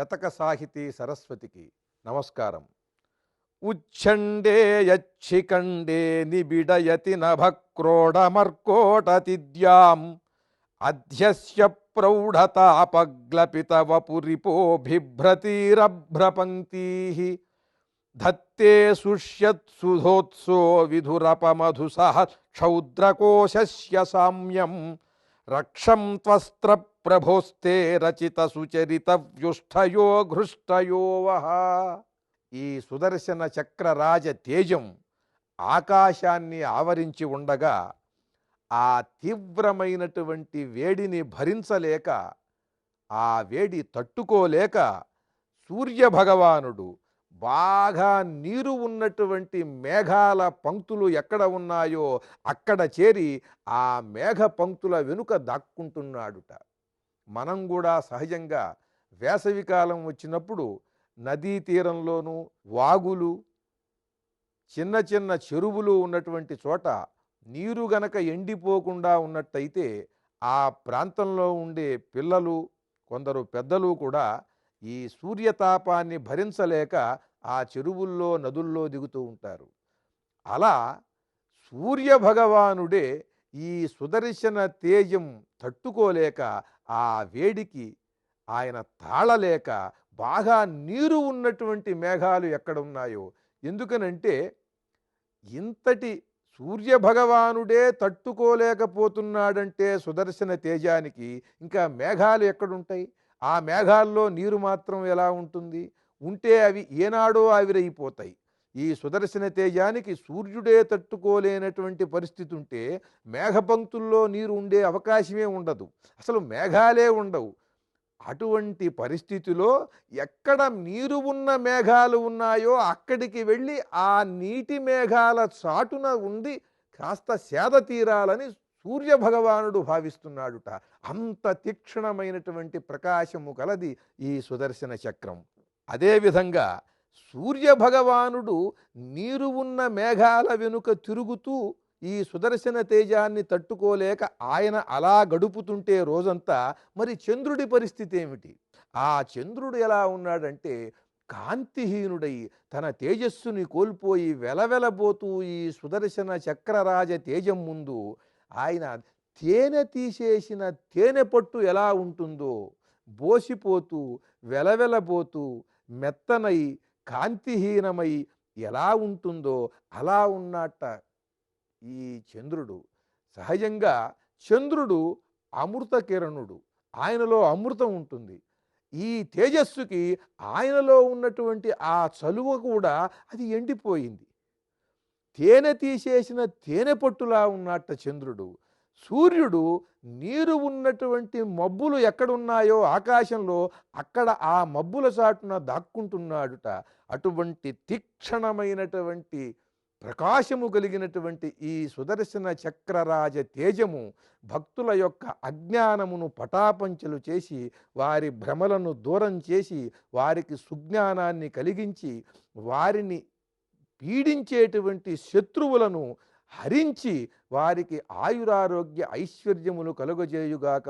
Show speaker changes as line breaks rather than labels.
శతక సాహితీ సరస్వతికి నమస్కారం. ఉచ్ఛండే యచ్చికండే నిబిడయతి నభక్రోడమర్కోటతిద్యాం అధ్యస్య ప్రౌఢతాపగ్లపిత వపురిపో బిభ్రతీరభ్రపంక్తీ ధత్తే సుష్యత్సుధోత్సో విధురపమధుసహ క్షౌద్రకోశస్య సామ్యం. రక్షం త్వస్త్ర ప్రభోస్తే రచిత సుచరిత వ్యుష్ఠయో ఘృష్టయో వహ ఈ సుదర్శన చక్రరాజ తేజం ఆకాశాన్ని ఆవరించి ఉండగా ఆ తీవ్రమైనటువంటి వేడిని భరించలేక ఆ వేడి తట్టుకోలేక సూర్యభగవానుడు బాగా నీరు ఉన్నటువంటి మేఘాల పంక్తులు ఎక్కడ ఉన్నాయో అక్కడ చేరి ఆ మేఘ పంక్తుల వెనుక దాక్కుంటున్నాడుట. మనం కూడా సహజంగా వేసవికాలం వచ్చినప్పుడు నదీ తీరంలోనూ వాగులు చిన్న చిన్న చెరువులు ఉన్నటువంటి చోట నీరు గనక ఎండిపోకుండా ఉన్నట్టయితే ఆ ప్రాంతంలో ఉండే పిల్లలు కొందరు పెద్దలు కూడా ఈ సూర్యతాపాన్ని భరించలేక ఆ చెరువుల్లో నదుల్లో దిగుతూ ఉంటారు. అలా సూర్య భగవానుడే ఈ సుదర్శన తేజం తట్టుకోలేక ఆ వేడికి ఆయన తాళలేక బాగా నీరు ఉన్నటువంటి మేఘాలు ఎక్కడ ఉన్నాయో ఎందుకనంటే ఇంతటి సూర్య భగవానుడే తట్టుకోలేకపోతున్నాడంటే సుదర్శన తేజానికి ఇంకా మేఘాలు ఎక్కడుంటాయి? ఆ మేఘాల్లో నీరు మాత్రం ఎలా ఉంటుంది? ఉంటే అవి ఏనాడో ఆవిరైపోతాయి. ఈ సుదర్శన తేజానికి సూర్యుడే తట్టుకోలేనటువంటి పరిస్థితి ఉంటే మేఘపంక్తుల్లో నీరు ఉండే అవకాశమే ఉండదు. అసలు మేఘాలే ఉండవు. అటువంటి పరిస్థితిలో ఎక్కడ నీరు ఉన్న మేఘాలు ఉన్నాయో అక్కడికి వెళ్ళి ఆ నీటి మేఘాల చాటున ఉండి కాస్త సేద తీరాలని సూర్య భగవానుడు భావిస్తున్నాడుట. అంత తీక్షణమైనటువంటి ప్రకాశము కలది ఈ సుదర్శన చక్రం. అదేవిధంగా సూర్య భగవానుడు నీరు ఉన్న మేఘాల వెనుక తిరుగుతూ ఈ సుదర్శన తేజాన్ని తట్టుకోలేక ఆయన అలా గడుపుతుంటే రోజంతా మరి చంద్రుడి పరిస్థితి ఏమిటి? ఆ చంద్రుడు ఎలా ఉన్నాడంటే కాంతిహీనుడై తన తేజస్సుని కోల్పోయి వెలవెలబోతూ ఈ సుదర్శన చక్రరాజ తేజం ముందు ఆయన తేనె తీసేసిన తేనె పట్టు ఎలా ఉంటుందో బోసిపోతూ వెలవెలబోతూ మెత్తనై కాంతిహీనమై ఎలా ఉంటుందో అలా ఉన్నట్ట ఈ చంద్రుడు. సహజంగా చంద్రుడు అమృత కిరణుడు. ఆయనలో అమృతం ఉంటుంది. ఈ తేజస్సుకి ఆయనలో ఉన్నటువంటి ఆ చలువ కూడా అది ఎండిపోయింది. తేనె తీసేసిన తేనె పట్టులా ఉన్నట్ట చంద్రుడు. సూర్యుడు నీరు ఉన్నటువంటి మబ్బులు ఎక్కడున్నాయో ఆకాశంలో అక్కడ ఆ మబ్బుల చాటున దాక్కుంటున్నాడుట. అటువంటి తీక్షణమైనటువంటి ప్రకాశము కలిగినటువంటి ఈ సుదర్శన చక్రరాజ తేజము భక్తుల యొక్క అజ్ఞానమును పటాపంచలు చేసి వారి భ్రమలను దూరం చేసి వారికి సుజ్ఞానాన్ని కలిగించి వారిని పీడించేటువంటి శత్రువులను హరించి వారికి ఆయురారోగ్య ఐశ్వర్యములు కలుగజేయుగాక.